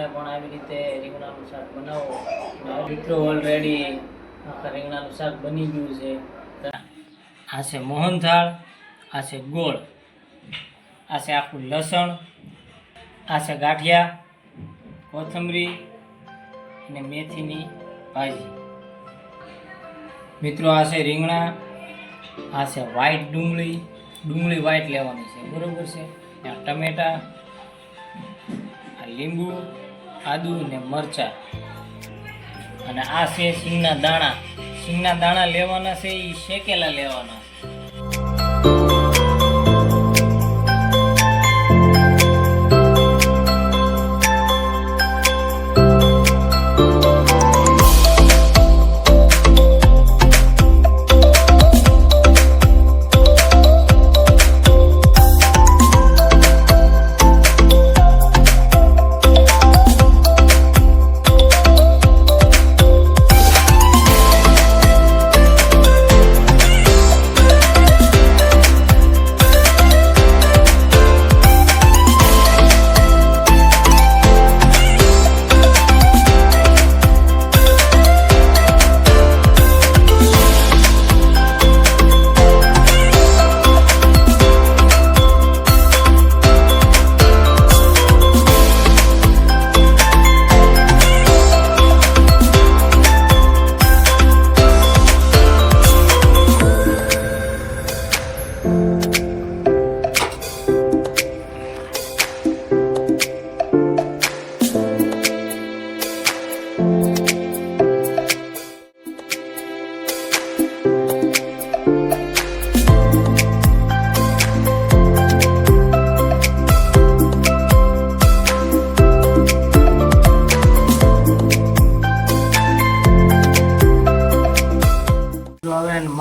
તમે પણ આવી રીતે રીંગણાનું શાક બનાવો. મિત્રો ઓલરેડી આખા રીંગણાનું શાક બની ગયું છે. આ છે મોહનથાળ આ છે ગોળ, આ છે આખું લસણ, આ છે ગાંઠિયા, કોથમરી અને મેથીની ભાજી. મિત્રો, આ છે રીંગણા, આ છે વ્હાઈટ ડુંગળી ડુંગળી વ્હાઈટ લેવાની છે. બરોબર છે? ટમેટા, આ લીંબુ આદુ ને મરચાં. અને આ છે સિંગના દાણા. સિંગના દાણા લેવાના છે એ શેકેલા લેવાના. જો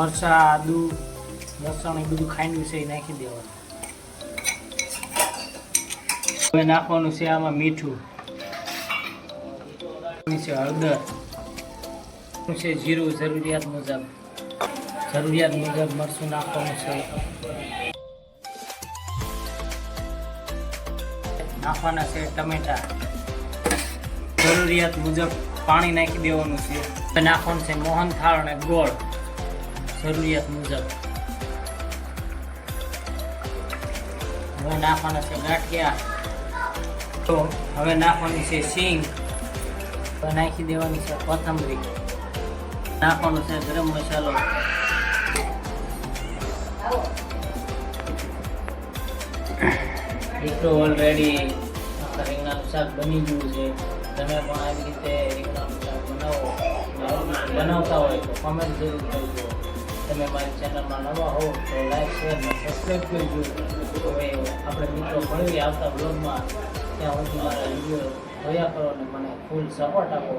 મરચાં આદુ લસણ એ બધું ખાંડ્યું વિશે નાખી દેવાનું. હવે નાખવાનું છે આમાં મીઠું. છે હળદર. છે જીરું, જરૂરિયાત મુજબ. જરૂરિયાત મુજબ મરચું નાખવાનું છે. નાખવાના છે ટમેટા. જરૂરિયાત મુજબ પાણી નાખી દેવાનું છે. નાખવાનું છે મોહનથાળ અને ગોળ. જરૂરિયાત મુજબ. હવે નાખવાના છે ગાંઠિયા. તો હવે નાખવાની છે સિંગ. નાખી દેવાની છે કોથમરી. નાખવાનો છે ગરમ મસાલો. દીકરો ઓલરેડી રીંગણાનું શાક બની ગયું છે. તમે પણ આવી રીતે રીંગણાનું શાક બનાવો. બનાવતા હોય તો કોમેન્ટ જરૂર કરજો. તમે મારી ચેનલમાં નવા હો તો લાઈક શેર અને સબસ્ક્રાઈબ કરજો. હવે આપણે મિત્રો મળીએ આવતા બ્લોગમાં ત્યાં સુધી મારા વીડિયો જોયા કરો અને મને ફૂલ સપોર્ટ આપો.